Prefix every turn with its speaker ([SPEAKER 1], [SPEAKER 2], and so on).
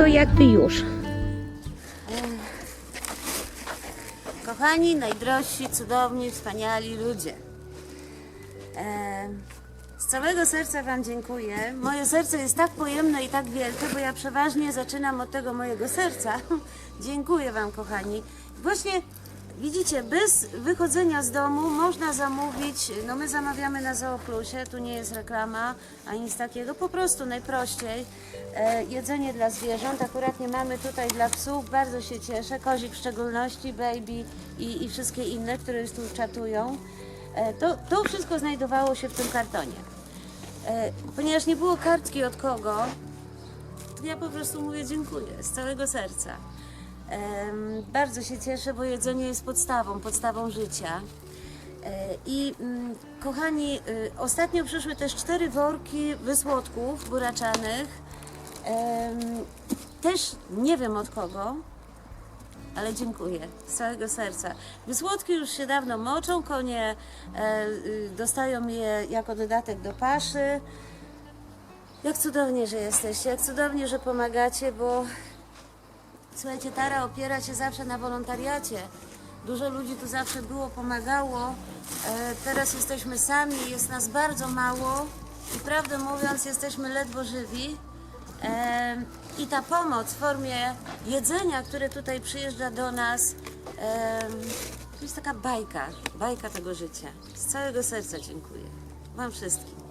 [SPEAKER 1] jakby już.
[SPEAKER 2] Kochani, najdrożsi, cudowni, wspaniali ludzie. E, z całego serca Wam dziękuję. Moje serce jest tak pojemne i tak wielkie, bo ja przeważnie zaczynam od tego mojego serca. dziękuję Wam, kochani. Właśnie widzicie, bez wychodzenia z domu można zamówić, no my zamawiamy na Zooplusie, tu nie jest reklama, ani nic takiego, po prostu najprościej. E, jedzenie dla zwierząt, akurat nie mamy tutaj dla psów, bardzo się cieszę, kozik w szczególności, baby i, i wszystkie inne, które już tu czatują. E, to, to wszystko znajdowało się w tym kartonie. E, ponieważ nie było kartki od kogo, to ja po prostu mówię dziękuję z całego serca. Bardzo się cieszę, bo jedzenie jest podstawą, podstawą życia. I mm, kochani, y, ostatnio przyszły też cztery worki wysłodków buraczanych. Też nie wiem od kogo, ale dziękuję z całego serca. Wysłodki już się dawno moczą, konie e, y, dostają je jako dodatek do paszy. Jak cudownie, że jesteście, jak cudownie, że pomagacie, bo słuchajcie, Tara opiera się zawsze na wolontariacie. Dużo ludzi tu zawsze było, pomagało. E, teraz jesteśmy sami, jest nas bardzo mało i prawdę mówiąc, jesteśmy ledwo żywi. I ta pomoc w formie jedzenia, które tutaj przyjeżdża do nas, to jest taka bajka, bajka tego życia. Z całego serca dziękuję Wam wszystkim.